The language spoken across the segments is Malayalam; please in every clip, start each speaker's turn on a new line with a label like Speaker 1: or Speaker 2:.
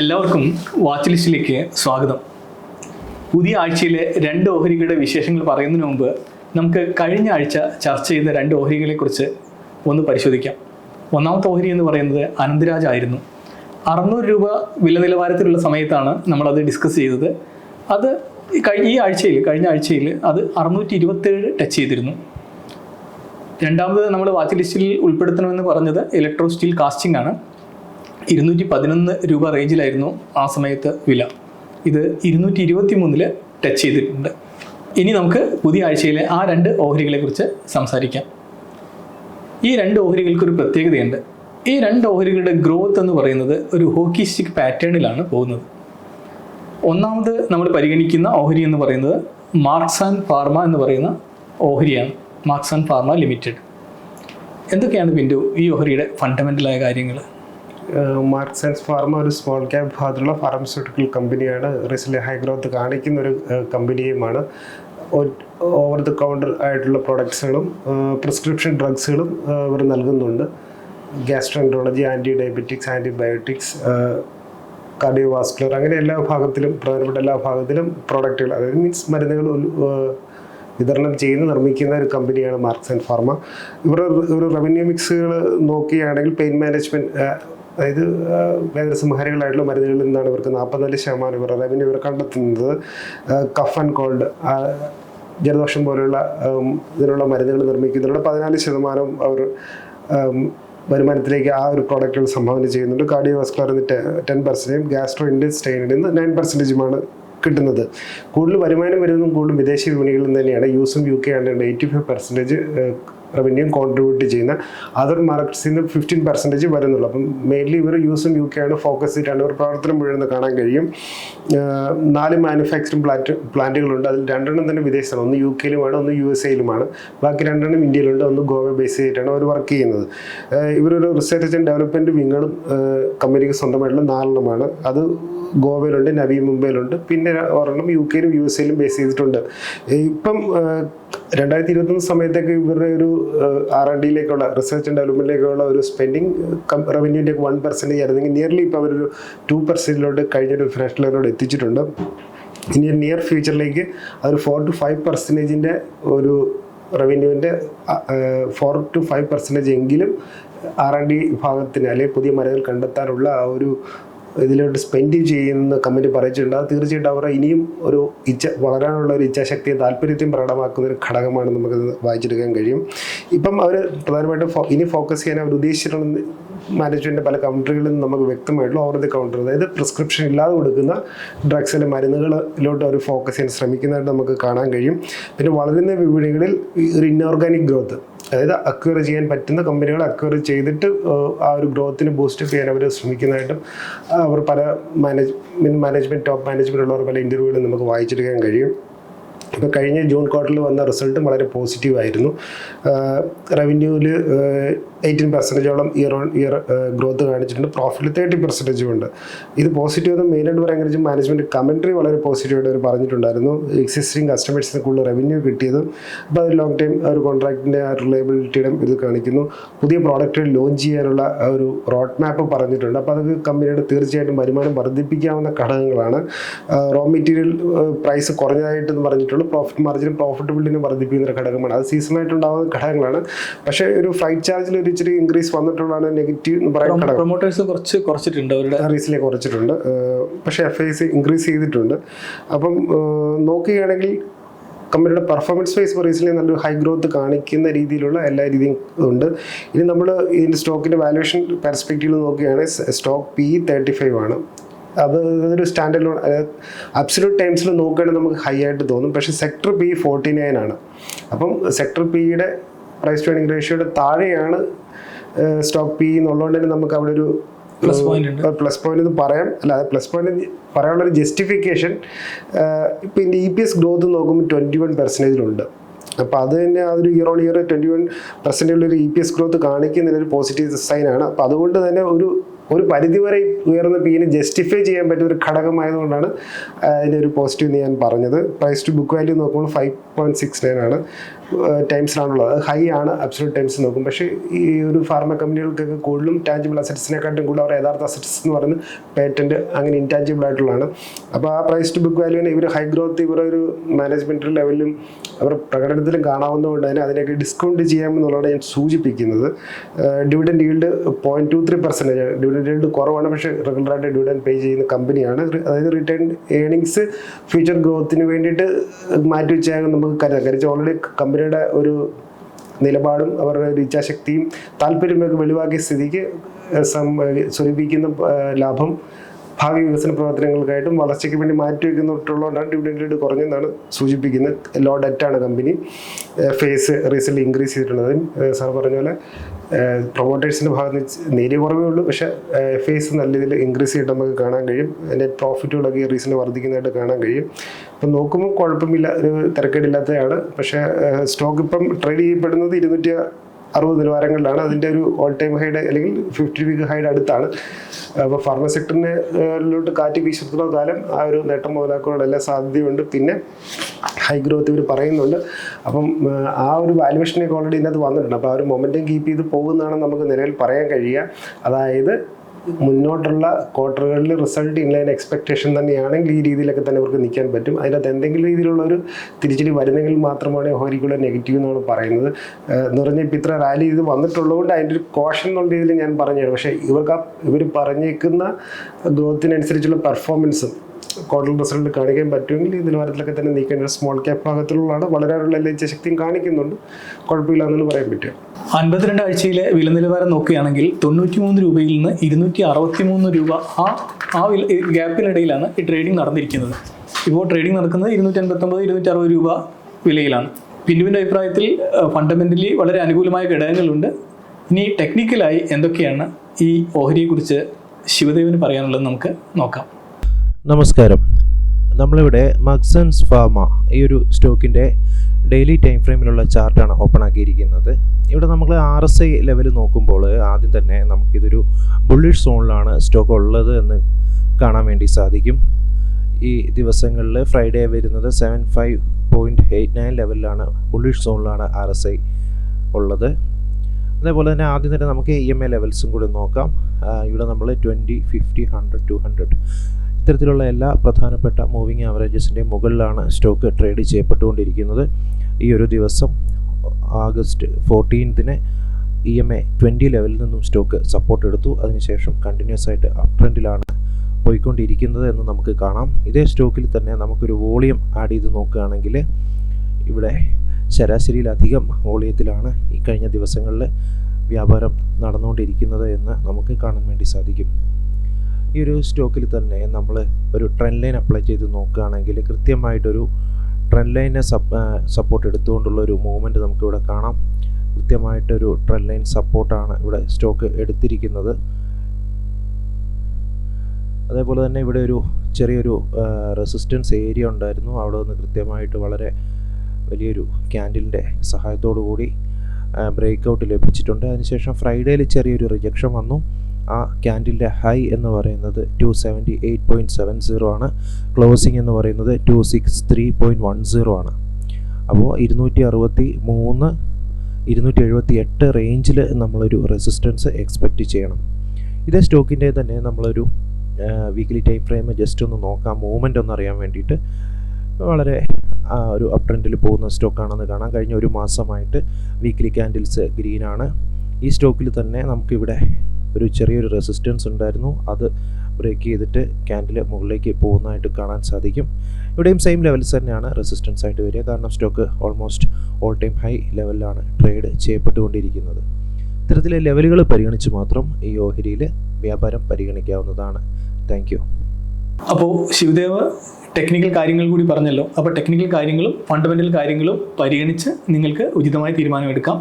Speaker 1: എല്ലാവർക്കും വാച്ച് ലിസ്റ്റിലേക്ക് സ്വാഗതം. പുതിയ ആഴ്ചയിലെ രണ്ട് ഓഹരികളുടെ വിശേഷങ്ങൾ പറയുന്നതിന് മുമ്പ് നമുക്ക് കഴിഞ്ഞ ആഴ്ച ചർച്ച ചെയ്ത രണ്ട് ഓഹരികളെ കുറിച്ച് ഒന്ന് പരിശോധിക്കാം. ഒന്നാമത്തെ ഓഹരി എന്ന് പറയുന്നത് അനന്തരാജ് ആയിരുന്നു. അറുന്നൂറ് രൂപ വില നിലവാരത്തിലുള്ള സമയത്താണ് നമ്മളത് ഡിസ്കസ് ചെയ്തത്. അത് ഈ ആഴ്ചയിൽ കഴിഞ്ഞ ആഴ്ചയിൽ അത് അറുന്നൂറ്റി ഇരുപത്തേഴ് ടച്ച് ചെയ്തിരുന്നു. രണ്ടാമത് നമ്മൾ വാച്ച് ലിസ്റ്റിൽ ഉൾപ്പെടുത്തണമെന്ന് പറഞ്ഞത് ഇലക്ട്രോ സ്റ്റീൽ കാസ്റ്റിംഗ് ആണ്. ഇരുന്നൂറ്റി പതിനൊന്ന് രൂപ റേഞ്ചിലായിരുന്നു ആ സമയത്ത് വില. ഇത് ഇരുന്നൂറ്റി ഇരുപത്തി മൂന്നിൽ ടച്ച് ചെയ്തിട്ടുണ്ട്. ഇനി നമുക്ക് പുതിയ ആഴ്ചയിലെ ആ രണ്ട് ഓഹരികളെ കുറിച്ച് സംസാരിക്കാം. ഈ രണ്ട് ഓഹരികൾക്കൊരു പ്രത്യേകതയുണ്ട്. ഈ രണ്ട് ഓഹരികളുടെ ഗ്രോത്ത് എന്ന് പറയുന്നത് ഒരു ഹോക്കി സ്റ്റിക് പാറ്റേണിലാണ് പോകുന്നത്. ഒന്നാമത് നമ്മൾ പരിഗണിക്കുന്ന ഓഹരി എന്ന് പറയുന്നത് മാർക്സ് ആൻഡ് ഫാർമ എന്ന് പറയുന്ന ഓഹരിയാണ്. മാർക്സ് ആൻഡ് ഫാർമ ലിമിറ്റഡ് എന്തൊക്കെയാണ് പിന്റു ഈ ഓഹരിയുടെ ഫണ്ടമെന്റലായ കാര്യങ്ങൾ
Speaker 2: മാർക്സ് ആൻഡ് ഫാർമ ഒരു സ്മോൾ ക്യാപ് ഭാഗത്തുള്ള ഫാർമസ്യൂട്ടിക്കൽ കമ്പനിയാണ് റിസിലെ ഹൈ ഗ്രോത്ത് കാണിക്കുന്ന ഒരു കമ്പനിയുമാണ് ഓവർ ദി കൗണ്ടർ ആയിട്ടുള്ള പ്രൊഡക്ട്സുകളും പ്രിസ്ക്രിപ്ഷൻ ഡ്രഗ്സുകളും ഇവർ നൽകുന്നുണ്ട്. Gastroenterology anti diabetics antibiotics cardiovascular അങ്ങനെ എല്ലാ ഭാഗത്തിലും പ്രധാനപ്പെട്ട എല്ലാ ഭാഗത്തിലും പ്രോഡക്റ്റുകൾ അതായത് മീൻസ് മരുന്നുകൾ വിതരണം ചെയ്യുന്ന നിർമ്മിക്കുന്ന ഒരു കമ്പനിയാണ് മാർക്സ് ആൻഡ് ഫാർമ ഇവർ ഒരു റവന്യൂ മിക്സുകൾ നോക്കുകയാണെങ്കിൽ പെയിൻ മാനേജ്മെന്റ് അതായത് വേദനസംഹാരികളായിട്ടുള്ള മരുന്നുകളിൽ നിന്നാണ് ഇവർക്ക് നാൽപ്പത്തിനാല് ശതമാനം ഇവർ റവന്യൂ ഇവർ കണ്ടെത്തുന്നത്. കഫ് ആൻഡ് കോൾഡ് ജലദോഷം പോലെയുള്ള ഇതിനുള്ള മരുന്നുകൾ നിർമ്മിക്കുന്നതിനുള്ള പതിനാല് ശതമാനം അവർ വരുമാനത്തിലേക്ക് ആ ഒരു പ്രോഡക്റ്റുകൾ സംഭാവന ചെയ്യുന്നുണ്ട്. കാർഡിയോ വാസ്കുലറിന് ടെൻ പെർസെന്റേജും ഗ്യാസ്ട്രോ ഇൻഡസ്റ്റൈനിൽ നിന്ന് നയൻ പെർസെന്റേജുമാണ് കിട്ടുന്നത്. കൂടുതൽ വരുമാനം വരുന്നതും കൂടുതൽ വിദേശ വിപണികളിൽ നിന്ന് തന്നെയാണ്. യൂസും യു കെ ആണ് eighty five percentage revenue contribute ചെയ്യുന്ന അതർ മാർക്കറ്റ്സിൽ നിന്ന് ഫിഫ്റ്റീൻ പെർസെന്റേജ് വരുന്നുള്ളൂ. അപ്പം മെയിൻലി ഇവർ യൂസും യു കെ ആണ് ഫോക്കസ് ചെയ്തിട്ടാണ് ഇവർ പ്രവർത്തനം മുഴുവൻ കാണാൻ കഴിയും. നാല് മാനുഫാക്ചറിംഗ് പ്ലാന്റ് പ്ലാന്റുകളുണ്ട് അതിൽ രണ്ടെണ്ണം തന്നെ വിദേശത്താണ്. ഒന്ന് യു കെയിലുമാണ് ഒന്ന് യു എസ് എയിലുമാണ് ബാക്കി രണ്ടെണ്ണം ഇന്ത്യയിലുണ്ട്. ഒന്ന് ഗോവ ബേസ് ചെയ്തിട്ടാണ് അവർ വർക്ക് ചെയ്യുന്നത്. ഇവരൊരു റിസർച്ച് ആൻഡ് ഡെവലപ്മെന്റ് വിങ്ങളും കമ്പനിക്ക് സ്വന്തമായിട്ടുള്ള നാലെണ്ണമാണ്. അത് ഗോവയിലുണ്ട് നവി മുംബൈയിലുണ്ട്. പിന്നെ ഒരെണ്ണം യു കെയിലും യു എസ് എയിലും ബേസ് ചെയ്തിട്ടുണ്ട്. ഇപ്പം രണ്ടായിരത്തി ഇരുപത്തൊന്ന് സമയത്തേക്ക് ഇവരുടെ ഒരു ആർ ആൻഡ് ഡിയിലേക്കുള്ള റിസർച്ച് ആൻഡ് ഡെവലപ്മെന്റിലേക്കുള്ള ഒരു സ്പെൻഡിങ് റവന്യൂന്റെ വൺ പെർസെന്റേജ് ആയിരുന്നെങ്കിൽ നിയർലി ഇപ്പോൾ അവരൊരു ടു പെർസെന്റിലോട്ട് കഴിഞ്ഞൊരു ഫ്രഷ് ഇയറിലോട് എത്തിച്ചിട്ടുണ്ട്. ഇനി നിയർ ഫ്യൂച്ചറിലേക്ക് അതൊരു ഫോർ ടു ഫൈവ് പെർസെന്റേജിന്റെ ഒരു റവന്യൂവിന്റെ ഫോർ ടു ഫൈവ് പെർസെന്റേജ് എങ്കിലും ആർ ആൻഡ് ഡി ഭാഗത്തിന് അല്ലെങ്കിൽ പുതിയ മരുന്നുകൾ കണ്ടെത്താനുള്ള ആ ഒരു ഇതിലോട്ട് സ്പെൻഡ് ചെയ്യുന്ന കമ്പനി പറയിച്ചിട്ടുണ്ട്. അത് തീർച്ചയായിട്ടും അവർ ഇനിയും ഒരു ഇച്ഛ വളരാനുള്ള ഒരു ഇച്ഛാശക്തിയും താല്പര്യത്തെയും പ്രകടമാക്കുന്ന ഒരു ഘടകമാണ് നമുക്ക് വായിച്ചെടുക്കാൻ കഴിയും. ഇപ്പം അവർ പ്രധാനമായിട്ടും ഇനി ഫോക്കസ് ചെയ്യാൻ അവർ ഉദ്ദേശിച്ചിട്ടുള്ള മാനേജ്മെന്റ് പല കൗണ്ടറുകളിൽ നിന്ന് നമുക്ക് വ്യക്തമായിട്ടുള്ള ഓവർ ദി കൗണ്ടർ അതായത് പ്രിസ്ക്രിപ്ഷൻ ഇല്ലാതെ കൊടുക്കുന്ന ഡ്രഗ്സ് അല്ലെങ്കിൽ മരുന്നുകളിലോട്ട് അവർ ഫോക്കസ് ചെയ്യാൻ ശ്രമിക്കുന്നതായിട്ട് നമുക്ക് കാണാൻ കഴിയും. പിന്നെ വളരുന്ന വിപണികളിൽ ഒരു ഇൻഓർഗാനിക് ഗ്രോത്ത് അതായത് അക്വയർ ചെയ്യാൻ പറ്റുന്ന കമ്പനികൾ അക്വയർ ചെയ്തിട്ട് ആ ഒരു ഗ്രോത്തിന് ബൂസ്റ്റ് ചെയ്യാൻ അവർ ശ്രമിക്കുന്നതായിട്ടും അവർ പല മാനേജ് മാനേജ്മെന്റ് ടോപ്പ് മാനേജ്മെന്റ് ഉള്ളവർ പല ഇന്റർവ്യൂകളും നമുക്ക് വായിച്ചെടുക്കാൻ കഴിയും. ഇപ്പോൾ കഴിഞ്ഞ ജൂൺ ക്വാർട്ടറിൽ വന്ന റിസൾട്ടും വളരെ പോസിറ്റീവായിരുന്നു റവന്യൂവിൽ എയ്റ്റീൻ പെർസെന്റേജോളം ഇയർ ഓൺ ഇയർ ഗ്രോത്ത് കാണിച്ചിട്ടുണ്ട്. പ്രോഫിറ്റ് തേർട്ടി പെർസെന്റേജും ഉണ്ട്. ഇത് പോസിറ്റീവ് എന്ന് മെയിനായിട്ട് പറയാൻ മാനേജ്മെന്റ് കമൻട്രി വളരെ പോസിറ്റീവായിട്ട് അവർ പറഞ്ഞിട്ടുണ്ടായിരുന്നു. എക്സിസ്റ്റിംഗ് കസ്റ്റമേഴ്സിന് കൂടുതൽ റവന്യൂ കിട്ടിയതും അപ്പോൾ അത് ലോങ് ടൈം ഒരു കോൺട്രാക്റ്റിന്റെ ആ റിലയബിലിറ്റിയുടെ ഇത് കാണിക്കുന്നു. പുതിയ പ്രോഡക്റ്റ് ലോഞ്ച് ചെയ്യാനുള്ള ഒരു റോഡ് മാപ്പ് പറഞ്ഞിട്ടുണ്ട്. അപ്പോൾ അത് കമ്പനിയുടെ തീർച്ചയായിട്ടും വരുമാനം വർദ്ധിപ്പിക്കാവുന്ന ഘടകങ്ങളാണ്. റോ മെറ്റീരിയൽ പ്രൈസ് കുറഞ്ഞതായിട്ടെന്ന് പറഞ്ഞിട്ടുള്ളൂ. പ്രോഫിറ്റ് മാർജിനും പ്രോഫിറ്റബിലിറ്റിനെ വർദ്ധിപ്പിക്കുന്ന ഘടകമാണ്. അത് സീസണായിട്ടുണ്ടാകുന്ന ഘടകങ്ങളാണ്. പക്ഷേ ഒരു ഫ്ലൈറ്റ് ചാർജിൽ ഒരു ഇച്ചിരി ഇൻക്രീസ് വന്നിട്ടുള്ളതാണ് നെഗറ്റീവ് എന്ന് ഘടകം.
Speaker 1: പ്രൊമോട്ടേഴ്സ് കുറച്ച് കുറച്ചിട്ടുണ്ട് അവരുടെ
Speaker 2: റീസിലെ കുറച്ചിട്ടുണ്ട്. പക്ഷേ എഫ് ഐ സി ഇൻക്രീസ് ചെയ്തിട്ടുണ്ട്. അപ്പം നോക്കുകയാണെങ്കിൽ കമ്പനിയുടെ പെർഫോമൻസ് വൈസ് റീസിലെ നല്ലൊരു ഹൈ ഗ്രോത്ത് കാണിക്കുന്ന രീതിയിലുള്ള എല്ലാ രീതിയും ഉണ്ട്. ഇനി നമ്മൾ ഇതിന്റെ സ്റ്റോക്കിന്റെ വാലുവേഷൻ പെർസ്പെക്റ്റീവിൽ നോക്കുകയാണെങ്കിൽ സ്റ്റോക്ക് പി തേർട്ടി ഫൈവ് ആണ്. അത് അതൊരു സ്റ്റാൻഡേർഡ് ലോൺ അബ്സല്യൂട്ട് ടൈംസിൽ നോക്കുകയാണെങ്കിൽ നമുക്ക് ഹൈ ആയിട്ട് തോന്നും. പക്ഷേ സെക്ടർ പി ഫോർട്ടി നയൻ ആണ്. അപ്പം സെക്ടർ പിയുടെ പ്രൈസ് ടു ഏണിംഗ് റേഷ്യോയുടെ താഴെയാണ് സ്റ്റോക്ക് പി എന്നുള്ളതുകൊണ്ട് തന്നെ നമുക്ക് അവിടെ ഒരു
Speaker 1: പ്ലസ് പോയിന്റ്
Speaker 2: പ്ലസ് പോയിന്റ് എന്ന് പറയാം. അല്ലാതെ പ്ലസ് പോയിന്റ് പറയാനുള്ള ഒരു ജസ്റ്റിഫിക്കേഷൻ ഇപ്പം ഇതിന്റെ ഇ പി എസ് ഗ്രോത്ത് നോക്കുമ്പോൾ ട്വന്റി വൺ പെർസെന്റേജിലുണ്ട് അപ്പോൾ അത് തന്നെ അതൊരു year on year twenty one പെർസെന്റേജുള്ള ഒരു ഇ പി എസ് ഗ്രോത്ത് കാണിക്കുന്നതിനൊരു പോസിറ്റീവ് സൈനാണ് അപ്പോൾ അതുകൊണ്ട് തന്നെ ഒരു ഒരു പരിധിവരെ ഉയർന്ന പീനെ ജസ്റ്റിഫൈ ചെയ്യാൻ പറ്റുന്ന ഒരു ഘടകമായതുകൊണ്ടാണ് അതിന്റെ ഒരു പോസിറ്റീവ് എന്ന് ഞാൻ പറഞ്ഞത്. പ്രൈസ് ടു ബുക്ക് വാല്യൂ നോക്കുമ്പോൾ ഫൈവ് പോയിന്റ് സിക്സ് നയൻ ആണ്. ടൈംസിലാണുള്ളത്. ഹൈ ആണ് അബ്സൊല്യൂട്ട് ടൈംസ് നോക്കും. പക്ഷേ ഈ ഒരു ഫാർമ കമ്പനികൾക്കൊക്കെ കൂടുതലും ടാഞ്ചിബിൾ അസറ്റ്സിനെക്കാട്ടും കൂടുതൽ അവർ യഥാർത്ഥ അസറ്റ്സ് എന്ന് പറയുന്നത് പേറ്റന്റ് അങ്ങനെ ഇൻടാഞ്ചിബിൾ ആയിട്ടുള്ളതാണ്. അപ്പോൾ ആ പ്രൈസ് ടു ബുക്ക് വാല്യൂവിന് ഇവർ ഹൈ ഗ്രോത്ത് ഇവർ ഒരു മാനേജ്മെന്റ് ലെവലിലും അവർ പ്രകടനത്തിലും കാണാവുന്നതുകൊണ്ട് തന്നെ അതിനൊക്കെ ഡിസ്കൗണ്ട് ചെയ്യാമെന്നുള്ളതാണ് ഞാൻ സൂചിപ്പിക്കുന്നത്. Dividend yield point two three percentage dividend yield കുറവാണ് പക്ഷേ റെഗുലറായിട്ട് ഡിവിഡൻഡ് പേ ചെയ്യുന്ന കമ്പനിയാണ് അതായത് റിട്ടേൺ ഏണിങ്സ് ഫ്യൂച്ചർ ഗ്രോത്തിന് വേണ്ടിയിട്ട് മാറ്റി വെച്ചാൽ നമുക്ക് കരുതാം കാര്യം ഓൾറെഡി കമ്പനിയുടെ ഒരു നിലപാടും അവരുടെ ഒരു ഇച്ഛാശക്തിയും താല്പര്യമൊക്കെ വെളിവാക്കിയ സ്ഥിതിക്ക് സ്വരൂപിക്കുന്ന ലാഭം ഭാവി വികസന പ്രവർത്തനങ്ങൾക്കായിട്ടും വളർച്ചയ്ക്ക് വേണ്ടി മാറ്റി വയ്ക്കുന്നിട്ടുള്ളതുകൊണ്ടാണ് ഡിവിഡൻഡ് റേറ്റ് കുറഞ്ഞെന്നാണ് സൂചിപ്പിക്കുന്നത്. ലോ ഡെറ്റാണ് കമ്പനി ഫേസ് റീസെന്റ് ഇൻക്രീസ് ചെയ്തിട്ടുള്ളത്. സാർ പറഞ്ഞ പോലെ പ്രൊമോട്ടേഴ്സിന്റെ ഭാഗത്ത് നേരിയ കുറവേ ഉള്ളൂ. പക്ഷേ ഫേസ് നല്ല രീതിയിൽ ഇൻക്രീസ് ചെയ്തിട്ട് നമുക്ക് കാണാൻ കഴിയും. നെറ്റ് പ്രോഫിറ്റുകളൊക്കെ റീസെന്റ് വർദ്ധിക്കുന്നതായിട്ട് കാണാൻ കഴിയും. അപ്പം നോക്കുമ്പോൾ കുഴപ്പമില്ല ഒരു തിരക്കേടില്ലാത്തതാണ്. പക്ഷേ സ്റ്റോക്ക് ഇപ്പം ട്രേഡ് ചെയ്യപ്പെടുന്നത് ഇരുന്നൂറ്റി അറുപത് നിലവാരങ്ങളിലാണ്. അതിന്റെ ഒരു ഓൾ ടൈം ഹൈഡ് അല്ലെങ്കിൽ ഫിഫ്റ്റി വീക്ക് ഹൈഡ് അടുത്താണ്. അപ്പോൾ ഫാർമ സെക്ടറിനോട്ട് കാറ്റ് വീശത്തുള്ള കാലം ആ ഒരു നേട്ടം മുതലാക്കാനുള്ള എല്ലാ സാധ്യതയുണ്ട്. പിന്നെ ഹൈ ഗ്രോത്ത് ഇവർ പറയുന്നുണ്ട്. അപ്പം ആ, ആ ഒരു വാല്യുവേഷനൊക്കെ ഓൾറെഡി ഇതിനകത്ത് വന്നിട്ടുണ്ട്. അപ്പോൾ ആ ഒരു മൊമെന്റം കീപ്പ് ചെയ്ത് പോകുന്നതാണ് നമുക്ക് നിലവിൽ പറയാൻ കഴിയുക. അതായത് മുന്നോട്ടുള്ള ക്വാർട്ടറുകളിൽ റിസൾട്ട് ഇൻലൈൻ എക്സ്പെക്റ്റേഷൻ തന്നെയാണെങ്കിൽ ഈ രീതിയിലൊക്കെ തന്നെ അവർക്ക് നിൽക്കാൻ പറ്റും. അതിനകത്ത് എന്തെങ്കിലും രീതിയിലുള്ള ഒരു തിരിച്ചടി വരുന്നെങ്കിൽ മാത്രമാണ് ഹോരിക്കുള്ള നെഗറ്റീവ് എന്നാണ് പറയുന്നത്. എന്ന് പറഞ്ഞാൽ ഇപ്പം ഇത്ര റാലി ഇത് വന്നിട്ടുള്ളതുകൊണ്ട് അതിന്റെ ഒരു കോഷൻ എന്നുള്ള രീതിയിൽ ഞാൻ പറഞ്ഞു പക്ഷേ ഇവർക്ക് ഇവർ പറഞ്ഞേക്കുന്ന ഗ്രോത്തിനനുസരിച്ചുള്ള പെർഫോമൻസും ക്വാർട്ടർ റിസൾട്ട് കാണിക്കാൻ പറ്റുമെങ്കിൽ ഈ നിലവാരത്തിലൊക്കെ തന്നെ നീക്കേണ്ട സ്മോൾ ക്യാപ് ഭാഗത്തിലുള്ളതാണ്. വളരാനുള്ള എല്ലാ ശക്തിയും കാണിക്കുന്നുണ്ട്. കുഴപ്പമില്ല പറയാൻ പറ്റും.
Speaker 1: അൻപത്തിരണ്ട് ആഴ്ചയിലെ വില നിലവാരം നോക്കുകയാണെങ്കിൽ തൊണ്ണൂറ്റി മൂന്ന് രൂപയിൽ നിന്ന് ഇരുന്നൂറ്റി അറുപത്തി മൂന്ന് രൂപ ആ ആ ഗ്യാപ്പിനിടയിലാണ് ഈ ട്രേഡിംഗ് നടന്നിരിക്കുന്നത്. ഇപ്പോൾ ട്രേഡിംഗ് നടക്കുന്നത് ഇരുന്നൂറ്റി അൻപത്തൊമ്പത് ഇരുന്നൂറ്റി അറുപത് രൂപ വിലയിലാണ്. പിന്നുവിന്റെ അഭിപ്രായത്തിൽ ഫണ്ടമെന്റലി വളരെ അനുകൂലമായ ഘടകങ്ങളുണ്ട്. ഇനി ടെക്നിക്കലായി എന്തൊക്കെയാണ് ഈ ഓഹരിയെക്കുറിച്ച് ശിവദേവന് പറയാനുള്ളത് നമുക്ക് നോക്കാം.
Speaker 3: നമസ്കാരം. നമ്മളിവിടെ മക്സൻസ് ഫാമ ഈ ഒരു സ്റ്റോക്കിന്റെ ഡെയിലി ടൈം ഫ്രെയിമിലുള്ള ചാർട്ടാണ് ഓപ്പൺ ആക്കിയിരിക്കുന്നത്. ഇവിടെ നമ്മൾ ആർ എസ് ഐ ലെവൽ നോക്കുമ്പോൾ ആദ്യം തന്നെ നമുക്കിതൊരു ബുള്ളിഷ് സോണിലാണ് സ്റ്റോക്ക് ഉള്ളത് എന്ന് കാണാൻ വേണ്ടി സാധിക്കും. ഈ ദിവസങ്ങളിൽ ഫ്രൈഡേ വരുന്നത് seven five point eight nine ലെവലിലാണ് ബുള്ളിഷ് സോണിലാണ് ആർ എസ് ഐ ഉള്ളത്. അതേപോലെ തന്നെ ആദ്യം തന്നെ നമുക്ക് ഇ എം ഐ ലെവൽസും കൂടി നോക്കാം. ഇവിടെ നമ്മൾ twenty fifty hundred two hundred ഇത്തരത്തിലുള്ള എല്ലാ പ്രധാനപ്പെട്ട മൂവിങ് ആവറേജസിന്റെ മുകളിലാണ് സ്റ്റോക്ക് ട്രേഡ് ചെയ്യപ്പെട്ടുകൊണ്ടിരിക്കുന്നത്. ഈ ഒരു ദിവസം ആഗസ്റ്റ് ഫോർട്ടീൻത്തിന് ഇ എം എ ട്വന്റി ലെവലിൽ നിന്നും സ്റ്റോക്ക് സപ്പോർട്ട് എടുത്തു. അതിനുശേഷം കണ്ടിന്യൂസ് ആയിട്ട് അപ് ട്രെൻഡിലാണ് പോയിക്കൊണ്ടിരിക്കുന്നത് എന്ന് നമുക്ക് കാണാം. ഇതേ സ്റ്റോക്കിൽ തന്നെ നമുക്കൊരു വോളിയം ആഡ് ചെയ്ത് നോക്കുകയാണെങ്കിൽ ഇവിടെ ശരാശരിയിലധികം വോളിയത്തിലാണ് ഈ കഴിഞ്ഞ ദിവസങ്ങളിൽ വ്യാപാരം നടന്നുകൊണ്ടിരിക്കുന്നത് എന്ന് നമുക്ക് കാണാൻ വേണ്ടി സാധിക്കും. ഈ ഒരു സ്റ്റോക്കിൽ തന്നെ നമ്മൾ ഒരു ട്രെൻഡ് ലൈൻ അപ്ലൈ ചെയ്ത് നോക്കുകയാണെങ്കിൽ കൃത്യമായിട്ടൊരു ട്രെൻഡ് ലൈനെ സപ്പ് സപ്പോർട്ട് എടുത്തുകൊണ്ടുള്ള ഒരു മൂവ്മെന്റ് നമുക്കിവിടെ കാണാം. കൃത്യമായിട്ടൊരു ട്രെൻഡ് ലൈൻ സപ്പോർട്ടാണ് ഇവിടെ സ്റ്റോക്ക് എടുത്തിരിക്കുന്നത്. അതേപോലെ തന്നെ ഇവിടെ ഒരു ചെറിയൊരു റെസിസ്റ്റൻസ് ഏരിയ ഉണ്ടായിരുന്നു. അവിടെ നിന്ന് കൃത്യമായിട്ട് വളരെ വലിയൊരു ക്യാൻഡിലിന്റെ സഹായത്തോടു കൂടി ബ്രേക്ക് ഔട്ട് ലഭിച്ചിട്ടുണ്ട്. അതിനുശേഷം ഫ്രൈഡേയിൽ ചെറിയൊരു റിജക്ഷൻ വന്നു. ആ ക്യാൻഡിലിന്റെ ഹൈ എന്ന് പറയുന്നത് two seventy eight point seven zero ആണ്. ക്ലോസിംഗ് എന്ന് പറയുന്നത് two six three point one zero ആണ്. അപ്പോൾ ഇരുന്നൂറ്റി അറുപത്തി മൂന്ന് ഇരുന്നൂറ്റി എഴുപത്തി എട്ട് റേഞ്ചിൽ നമ്മളൊരു റെസിസ്റ്റൻസ് എക്സ്പെക്റ്റ് ചെയ്യണം. ഇതേ സ്റ്റോക്കിന്റെ തന്നെ നമ്മളൊരു വീക്ക്ലി ടൈം ഫ്രെയിം ജസ്റ്റ് ഒന്ന് നോക്കാം. മൂവ്മെന്റ് ഒന്ന് അറിയാൻ വേണ്ടിയിട്ട് വളരെ ഒരു അപ് ട്രെൻഡിൽ പോകുന്ന സ്റ്റോക്കാണെന്ന് കാണാം. കഴിഞ്ഞ ഒരു മാസമായിട്ട് വീക്ക്ലി ക്യാൻഡിൽസ് ഗ്രീനാണ് ഈ സ്റ്റോക്കിൽ തന്നെ നമുക്കിവിടെ ഒരു ചെറിയൊരു റെസിസ്റ്റൻസ് ഉണ്ടായിരുന്നു. അത് ബ്രേക്ക് ചെയ്തിട്ട് ക്യാൻഡിൽ മുകളിലേക്ക് പോകുന്നതായിട്ട് കാണാൻ സാധിക്കും. ഇവിടെയും സെയിം ലെവൽസ് തന്നെയാണ് റെസിസ്റ്റൻസ് ആയിട്ട് വരിക. കാരണം stock almost all time high ലെവലിലാണ് ട്രേഡ് ചെയ്യപ്പെട്ടുകൊണ്ടിരിക്കുന്നത്. ഇത്തരത്തിലെ ലെവലുകൾ പരിഗണിച്ച് മാത്രം ഈ ഓഹരിയിൽ വ്യാപാരം പരിഗണിക്കാവുന്നതാണ്. താങ്ക്
Speaker 1: അപ്പോൾ ശിവദേവ് ടെക്നിക്കൽ കാര്യങ്ങൾ കൂടി പറഞ്ഞല്ലോ. അപ്പോൾ ടെക്നിക്കൽ കാര്യങ്ങളും ഫണ്ടമെന്റൽ കാര്യങ്ങളും പരിഗണിച്ച് നിങ്ങൾക്ക് ഉചിതമായ തീരുമാനമെടുക്കാം.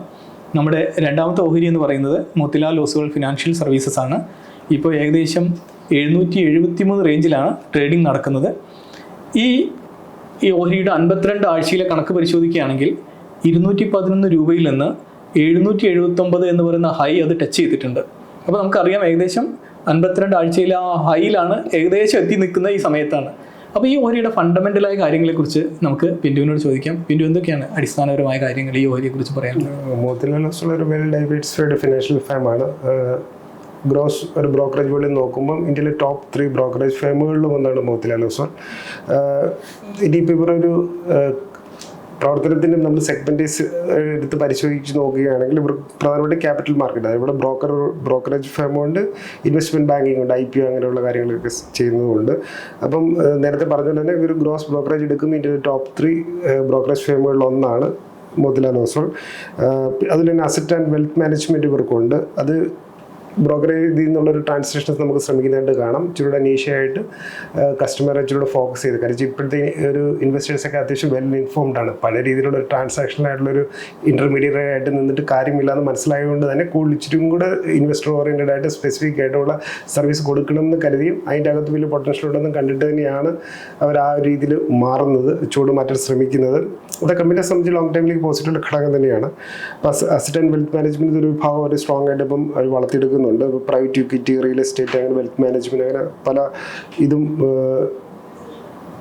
Speaker 1: നമ്മുടെ രണ്ടാമത്തെ ഓഹരി എന്ന് പറയുന്നത് മോത്തിലാൽ ഓസുകൾ ഫിനാൻഷ്യൽ സർവീസസ് ആണ്. ഇപ്പോൾ ഏകദേശം എഴുന്നൂറ്റി എഴുപത്തി മൂന്ന് റേഞ്ചിലാണ് ട്രേഡിംഗ് നടക്കുന്നത്. ഈ ഈ ഓഹരിയുടെ അൻപത്തിരണ്ട് ആഴ്ചയിലെ കണക്ക് പരിശോധിക്കുകയാണെങ്കിൽ ഇരുന്നൂറ്റി പതിനൊന്ന് രൂപയിൽ നിന്ന് എഴുന്നൂറ്റി എഴുപത്തൊമ്പത് എന്ന് പറയുന്ന ഹൈ അത് ടച്ച് ചെയ്തിട്ടുണ്ട്. അപ്പോൾ നമുക്കറിയാം ഏകദേശം അൻപത്തിരണ്ട് ആഴ്ചയിലെ ആ ഹൈയിലാണ് ഏകദേശം എത്തി നിൽക്കുന്ന ഈ സമയത്താണ്. അപ്പോൾ ഈ ഓഹരിയുടെ ഫണ്ടമെന്റലായ കാര്യങ്ങളെക്കുറിച്ച് നമുക്ക് പിന്തുവിനോട് ചോദിക്കാം. പിന്തു എന്തൊക്കെയാണ് അടിസ്ഥാനപരമായ കാര്യങ്ങൾ ഈ ഓഹരിയെക്കുറിച്ച് പറയാനുള്ളത്?
Speaker 2: ഒരു വെൽ ഫിനാൻഷ്യൽ ഗ്രോസ് ഒരു ബ്രോക്കറേജ് വോളിയം നോക്കുമ്പം ഇന്ത്യയിലെ ടോപ്പ് ത്രീ ബ്രോക്കറേജ് ഫേമുകളിലും ഒന്നാണ് മോത്തിലാൽ ഒസ്വാൾ ഇനിയിപ്പോൾ ഇവർ ഒരു പ്രവർത്തനത്തിന്റെ നമ്മൾ സെഗ്മെന്റേസ് എടുത്ത് പരിശോധിച്ച് നോക്കുകയാണെങ്കിൽ ഇവർ പ്രധാനമായിട്ടും ക്യാപിറ്റൽ മാർക്കറ്റ് ഇവിടെ ബ്രോക്കർ ബ്രോക്കറേജ് ഫേമുണ്ട് ഇൻവെസ്റ്റ്മെന്റ് ബാങ്കിങ് ഉണ്ട് ഐ പി ഒ അങ്ങനെയുള്ള കാര്യങ്ങളൊക്കെ ചെയ്യുന്നതുകൊണ്ട് അപ്പം നേരത്തെ പറഞ്ഞ തന്നെ ഇവർ ഗ്രോസ് ബ്രോക്കറേജ് എടുക്കും ഇതിന്റെ ടോപ്പ് ത്രീ ബ്രോക്കറേജ് ഫേമുകളിൽ ഒന്നാണ് മോത്തിലാൽ ഓസോൾ അതിൽ തന്നെ അസറ്റ് ആൻഡ് വെൽത്ത് മാനേജ്മെന്റ് ഇവർക്കുണ്ട്. അത് ബ്രോക്കറേജിൽ നിന്നുള്ളൊരു ട്രാൻസാക്ഷൻസ് നമുക്ക് ശ്രമിക്കുന്നതായിട്ട് കാണാം. ഇച്ചിരൂടെ നീഷയായിട്ട് കസ്റ്റമറെ ഇച്ചിരൂടെ ഫോക്കസ് ചെയ്ത്. കാരണം ഇപ്പോഴത്തെ ഒരു ഇൻവെസ്റ്റേഴ്സൊക്കെ അത്യാവശ്യം വെൽ ഇൻഫോംഡ് ആണ്. പല രീതിയിലുള്ള ഒരു ട്രാൻസാക്ഷനായിട്ടുള്ളൊരു ഇന്റർമീഡിയറ്റ് ആയിട്ട് നിന്നിട്ട് കാര്യമില്ലാന്ന് മനസ്സിലായതുകൊണ്ട് തന്നെ കൂടുതൽ ഇച്ചിരി കൂടെ ഇൻവെസ്റ്റർ ഓറിയന്റഡ് ആയിട്ട് സ്പെസിഫിക് ആയിട്ടുള്ള സർവീസ് കൊടുക്കണം എന്ന് കരുതിയും അതിന്റെ അകത്ത് വലിയ പൊട്ടൻഷ്യൽ ഉണ്ടെന്ന് കണ്ടിട്ട് തന്നെയാണ് അവർ ആ രീതിയിൽ മാറുന്നത് ചൂട് മാറ്റാൻ ശ്രമിക്കുന്നത്. അത് കമ്പനിയെ സംബന്ധിച്ച് ലോങ് ടൈമിലേക്ക് പോസിറ്റീവ് ഘടകം തന്നെയാണ്. അസറ്റ് ആൻഡ് വെൽത്ത് മാനേജ്മെന്റ് ഒരു വിഭാഗം അവർ സ്ട്രോങ് ആയിട്ട് ഇപ്പം അവർ വളർത്തിയെടുക്കുന്നുണ്ട്. പ്രൈവറ്റ് ഇക്വിറ്റി റിയൽ എസ്റ്റേറ്റ് അങ്ങനെ വെൽത്ത് മാനേജ്മെന്റ് അങ്ങനെ പല ഇതും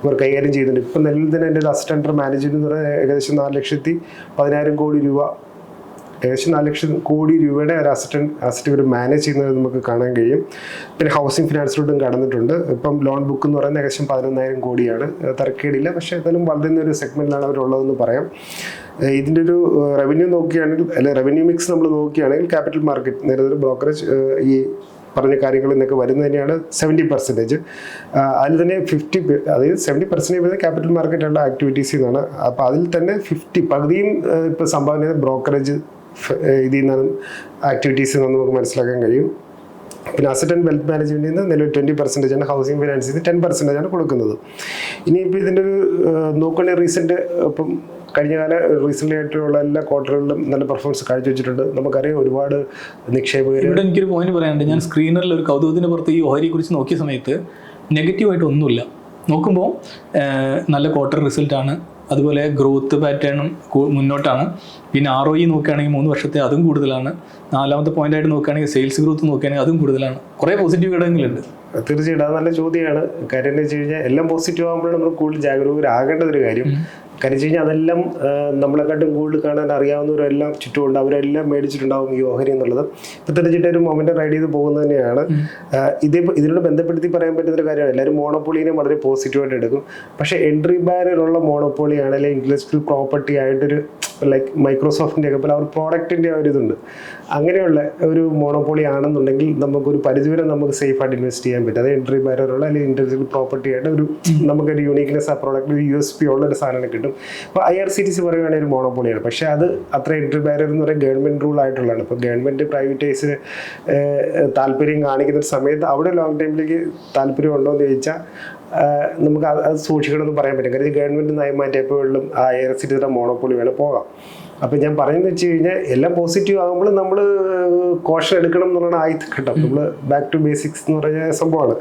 Speaker 2: ഇവർ കൈകാര്യം ചെയ്യുന്നുണ്ട്. ഇപ്പം നിലവിൽ തന്നെ എന്റെ അസിസ്റ്റ് അണ്ടർ മാനേജ്മെന്റ് എന്ന് പറയുന്നത് ഏകദേശം നാല് ലക്ഷത്തി പതിനായിരം കോടി രൂപ ഏകദേശം നാല് ലക്ഷം കോടി രൂപയുടെ ഒരു അസറ്റ് അസറ്റ് ഇവർ മാനേജ് ചെയ്യുന്നത് നമുക്ക് കാണാൻ കഴിയും. പിന്നെ ഹൗസിംഗ് ഫിനാൻസിലോട്ടും കടന്നിട്ടുണ്ട്. ഇപ്പം ലോൺ ബുക്ക് എന്ന് പറയുന്നത് ഏകദേശം പതിനൊന്നായിരം കോടിയാണ്. തിരക്കേടില്ല. പക്ഷേ ഏതായാലും വളരുന്ന ഒരു സെഗ്മെന്റിലാണ് അവരുള്ളതെന്ന് പറയാം. ഇതിന്റെ ഒരു റവന്യൂ നോക്കുകയാണെങ്കിൽ അല്ലെ റവന്യൂ മിക്സ് നമ്മൾ നോക്കുകയാണെങ്കിൽ ക്യാപിറ്റൽ മാർക്കറ്റ് നേരത്തെ ബ്രോക്കറേജ് ഈ പറഞ്ഞ കാര്യങ്ങളിൽ നിന്നൊക്കെ വരുന്നത് തന്നെയാണ് സെവന്റി പെർസെന്റേജ് അതിൽ തന്നെ ഫിഫ്റ്റി അതായത് സെവന്റി പെർസെന്റേജ് വരുന്നത് ക്യാപിറ്റൽ മാർക്കറ്റുള്ള ആക്ടിവിറ്റീസ് നിന്നാണ് അപ്പോൾ അതിൽ തന്നെ ഫിഫ്റ്റി പകുതിയും ഇപ്പോൾ സംഭാവന ബ്രോക്കറേജ് ഇതിൽ നിന്നും ആക്ടിവിറ്റീസിൽ നിന്ന് നമുക്ക് മനസ്സിലാക്കാൻ കഴിയും. പിന്നെ അസറ്റ് ആൻഡ് വെൽത്ത് മാനേജ്മെന്റിൽ നിന്ന് നിലവിൽ ട്വന്റി പെർസെന്റേജ് ആണ്. ഹൗസിംഗ് ഫിനാൻസിൽ നിന്ന് ടെൻ പെർസെന്റേജ് ആണ് കൊടുക്കുന്നത്. ഇനിയിപ്പോൾ ഇതിന്റെ ഒരു നോക്കുകയാണെങ്കിൽ റീസെന്റ് ഇപ്പം കഴിഞ്ഞ കാല റീസെന്റ് ആയിട്ടുള്ള എല്ലാ ക്വാർട്ടറുകളിലും നല്ല പെർഫോമൻസ് കാഴ്ചവെച്ചിട്ടുണ്ട്. നമുക്കറിയാം ഒരുപാട് നിക്ഷേപകർ
Speaker 1: ഇവിടെ എനിക്കൊരു പോയിന്റ് പറയാനുണ്ട്. ഞാൻ സ്ക്രീനറിൽ ഒരു കൗതുകത്തിന് പുറത്ത് ഈ ഓഹരിയെ കുറിച്ച് നോക്കിയ സമയത്ത് നെഗറ്റീവായിട്ട് ഒന്നുമില്ല. നോക്കുമ്പോൾ നല്ല ക്വാർട്ടർ റിസൾട്ടാണ് അതുപോലെ ഗ്രോത്ത് പാറ്റേണും മുന്നോട്ടാണ്. പിന്നെ ആർ ഒ ഇ നോക്കുകയാണെങ്കിൽ മൂന്ന് വർഷത്തെ അതും കൂടുതലാണ്. നാലാമത്തെ പോയിന്റ് ആയിട്ട് നോക്കുകയാണെങ്കിൽ സെയിൽസ് ഗ്രോത്ത് നോക്കുകയാണെങ്കിൽ അതും കൂടുതലാണ്. കുറേ പോസിറ്റീവ് ഘടകങ്ങളുണ്ട്.
Speaker 2: തീർച്ചയായിട്ടും അത് നല്ല ചോദ്യമാണ്. കാര്യം എന്ന് വെച്ച് കഴിഞ്ഞാൽ എല്ലാം പോസിറ്റീവ് ആകുമ്പോഴാണ് നമ്മൾ കൂടുതൽ ജാഗരൂകരാകേണ്ട ഒരു കാര്യം. കാര്യം വെച്ച് കഴിഞ്ഞാൽ അതെല്ലാം നമ്മളെക്കാട്ടും കൂടുതൽ കാണാൻ അറിയാവുന്നവരെല്ലാം ചുറ്റുമുണ്ട്. അവരെല്ലാം മേടിച്ചിട്ടുണ്ടാവും ഈ ഓഹരി എന്നുള്ളത്. ഇപ്പം തെളിച്ചിട്ട് ഒരു മൊമെന്റ് റൈഡ് ചെയ്ത് പോകുന്നത് തന്നെയാണ്. ഇതേ ഇതിനോട് ബന്ധപ്പെടുത്തി പറയാൻ പറ്റുന്ന ഒരു കാര്യമാണ്. എല്ലാവരും മോണോപ്പോളിനെ വളരെ പോസിറ്റീവായിട്ട് എടുക്കും. പക്ഷേ എൻട്രി ബാരിലുള്ള മോണോപ്പോളിയാണ് അല്ലെങ്കിൽ ഇന്റലക്ച്വൽ പ്രോപ്പർട്ടി ആയിട്ടൊരു ലൈക്ക് മൈക്രോസോഫ്റ്റിന്റെ ഒക്കെ പോലെ അവർ പ്രോഡക്റ്റിന്റെ ഒരു ഇതുണ്ട്. അങ്ങനെയുള്ള ഒരു മോണോപോളി ആണെന്നുണ്ടെങ്കിൽ നമുക്കൊരു പരിധിവരെ നമുക്ക് സേഫായിട്ട് ഇൻവെസ്റ്റ് ചെയ്യാൻ പറ്റും. അതായത് എൻട്രി ബാരറുള്ള അല്ലെങ്കിൽ ഇന്റർജൽ പ്രോപ്പർട്ടി ആയിട്ട് ഒരു നമുക്കൊരു യൂണീക്നെസ് ആ പ്രോഡക്റ്റ് ഒരു യു എസ് പി ഉള്ള ഒരു സാധനം കിട്ടും. അപ്പോൾ I R C T C പറയുകയാണെങ്കിൽ ഒരു മോണോപോളിയാണ് പക്ഷേ അത് അത്ര എൻട്രി ബാരർ എന്ന് പറയുന്നത് ഗവൺമെന്റ് റൂൾ ആയിട്ടുള്ളതാണ്. ഇപ്പോൾ ഗവൺമെന്റ് പ്രൈവറ്റൈസിന് താല്പര്യം കാണിക്കുന്ന സമയത്ത് അവിടെ ലോങ് ടൈമിലേക്ക് താല്പര്യം ഉണ്ടോ എന്ന് ചോദിച്ചാൽ നമുക്ക് അത് സൂക്ഷിക്കണമെന്ന് പറയാൻ പറ്റും. കാര്യം ഗവൺമെന്റ് നയം മാറ്റിയപ്പോഴും ആ എയർ സിറ്റിയുടെ മോണോപ്പൊളി വേണം പോകാം. അപ്പം ഞാൻ പറയുന്നത് വെച്ച് കഴിഞ്ഞാൽ എല്ലാം പോസിറ്റീവ് ആകുമ്പോൾ നമ്മൾ കോഷൻ എടുക്കണം എന്നുള്ളതാണ് ആദ്യത്തെ ഘട്ടം. നമ്മൾ ബാക്ക് ടു ബേസിക്സ് എന്ന് പറഞ്ഞ സംഭവമാണ്.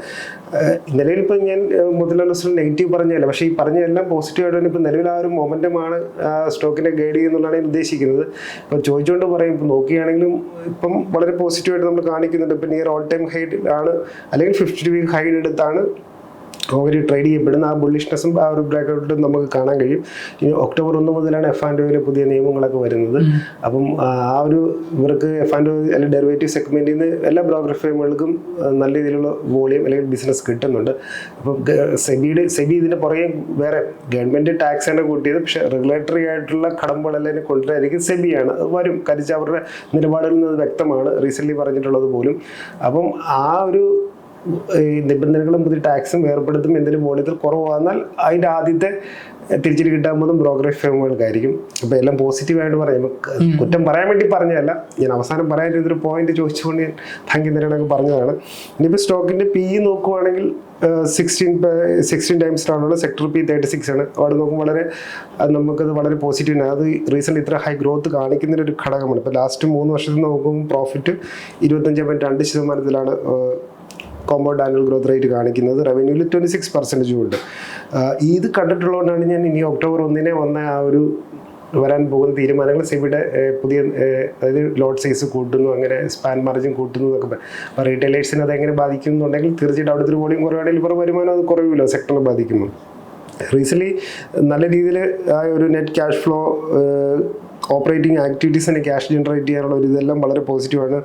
Speaker 2: നിലവിൽ ഇപ്പം ഞാൻ മുതലാളിസിൽ നെഗറ്റീവ് പറഞ്ഞല്ല പക്ഷേ ഈ പറഞ്ഞ എല്ലാം പോസിറ്റീവ് ആയിട്ട് ഇപ്പം നിലവിൽ ആ ഒരു മൊമെന്റമാണ് സ്റ്റോക്കിനെ ഗൈഡ് ചെയ്യുന്നുള്ളതാണ് ഞാൻ ഉദ്ദേശിക്കുന്നത്. ഇപ്പം ചോദിച്ചുകൊണ്ട് പറയും ഇപ്പം നോക്കുകയാണെങ്കിലും ഇപ്പം വളരെ പോസിറ്റീവായിട്ട് നമ്മൾ കാണിക്കുന്നുണ്ട്. ഇപ്പം നിയർ ഓൾ ടൈം ഹൈഡ് ആണ്. അല്ലെങ്കിൽ ഫിഫ്റ്റി വീക്ക് ഹൈഡ് എടുത്താണ് ഓഹരി ട്രേഡ് ചെയ്യപ്പെടുന്ന ആ ബുള്ളിഷ്നെസ്സും ആ ഒരു ബ്രേക്കൗട്ടും നമുക്ക് കാണാൻ കഴിയും. ഇനി ഒക്ടോബർ ഒന്ന് മുതലാണ് എഫ് ആൻഡ് ഒയിലെ പുതിയ നിയമങ്ങളൊക്കെ വരുന്നത്. അപ്പം ആ ഒരു ഇവർക്ക് എഫ് ആൻഡ് അല്ലെങ്കിൽ ഡെറിവേറ്റീവ് സെഗ്മെന്റിൽ നിന്ന് എല്ലാ ബ്രോക്കർ ഫേമുകൾക്കും നല്ല രീതിയിലുള്ള വോളിയം അല്ലെങ്കിൽ ബിസിനസ് കിട്ടുന്നുണ്ട്. അപ്പം സെബിയുടെ സെബി ഇതിന്റെ പുറകെ വേറെ ഗവൺമെന്റ് ടാക്സ് ആണ് കൂട്ടിയത്. പക്ഷേ റെഗുലേറ്ററി ആയിട്ടുള്ള കടമ്പകളെല്ലാം കൊണ്ടുവരായിരിക്കും സെബിയാണ്. അത് വരും. കരിച്ച് അവരുടെ നിലപാടിൽ നിന്ന് വ്യക്തമാണ്. റീസെന്റ്ലി പറഞ്ഞിട്ടുള്ളത് പോലും. അപ്പം ആ ഒരു നിബന്ധനകളും പുതിയ ടാക്സും ഏർപ്പെടുത്തും എന്തെങ്കിലും മൂല്യത്തിൽ കുറവ് വന്നാൽ അതിന്റെ ആദ്യത്തെ തിരിച്ചിട്ട് കിട്ടാൻ പോകുന്ന ബ്രോക്കറേജ് ഫേമുകൾക്കായിരിക്കും. അപ്പോൾ എല്ലാം പോസിറ്റീവായിട്ട് പറയാം. കുറ്റം പറയാൻ വേണ്ടി പറഞ്ഞതല്ല. ഞാൻ അവസാനം പറയാൻ ഇതൊരു പോയിന്റ് ചോദിച്ചുകൊണ്ട് ഞാൻ ഭംഗി നിരണക്ക് പറഞ്ഞതാണ്. ഇനിയിപ്പോൾ സ്റ്റോക്കിന്റെ പി നോക്കുവാണെങ്കിൽ സിക്സ്റ്റീൻ സിക്സ്റ്റീൻ ടൈംസ് ആണുള്ള സെക്ടർ പി തേർട്ടി സിക്സ് ആണ്. അവിടെ നോക്കുമ്പോൾ വളരെ നമുക്കത് വളരെ പോസിറ്റീവ് ആണ് അത് റീസെന്റ് ഇത്ര ഹൈ ഗ്രോത്ത് കാണിക്കുന്ന ഒരു ഘടകമാണ്. ഇപ്പോൾ ലാസ്റ്റ് മൂന്ന് വർഷത്തിൽ നോക്കുമ്പോൾ പ്രോഫിറ്റ് ഇരുപത്തഞ്ച് പോയിന്റ് രണ്ട് ശതമാനത്തിലാണ് കോമ്പൗണ്ട് ആനുവൽ ഗ്രോത്ത് റേറ്റ് കാണിക്കുന്നത്. റവന്യൂവിൽ ട്വന്റി സിക്സ് പെർസെന്റേജും ഉണ്ട് ഇത് കണ്ടിട്ടുള്ളതുകൊണ്ടാണ് ഞാൻ ഇനി ഒക്ടോബർ ഒന്നിനെ വന്ന ആ ഒരു വരാൻ പോകുന്ന തീരുമാനങ്ങൾ സെബിയുടെ പുതിയ അതായത് ലോഡ് സൈസ് കൂട്ടുന്നു അങ്ങനെ സ്പാൻ മാർജിൻ കൂട്ടുന്നു എന്നൊക്കെ. അപ്പോൾ റീറ്റെയിലേഴ്സിന് അത് എങ്ങനെ ബാധിക്കും എന്നുണ്ടെങ്കിൽ തീർച്ചയായിട്ടും അവിടുത്തെ ഒരു വോളിയം കുറവാണെങ്കിൽ ഇവരുടെ വരുമാനം അത് കുറവില്ല സെക്ടറിനെ ബാധിക്കുന്നു റീസെന്റ്ലി നല്ല രീതിയിൽ ആ ഒരു നെറ്റ് ക്യാഷ് ഫ്ലോ ഓപ്പറേറ്റിംഗ് ആക്ടിവിറ്റീസിനെ ക്യാഷ് ജനറേറ്റ് ചെയ്യാനുള്ള ഒരു ഇതെല്ലാം വളരെ പോസിറ്റീവാണ്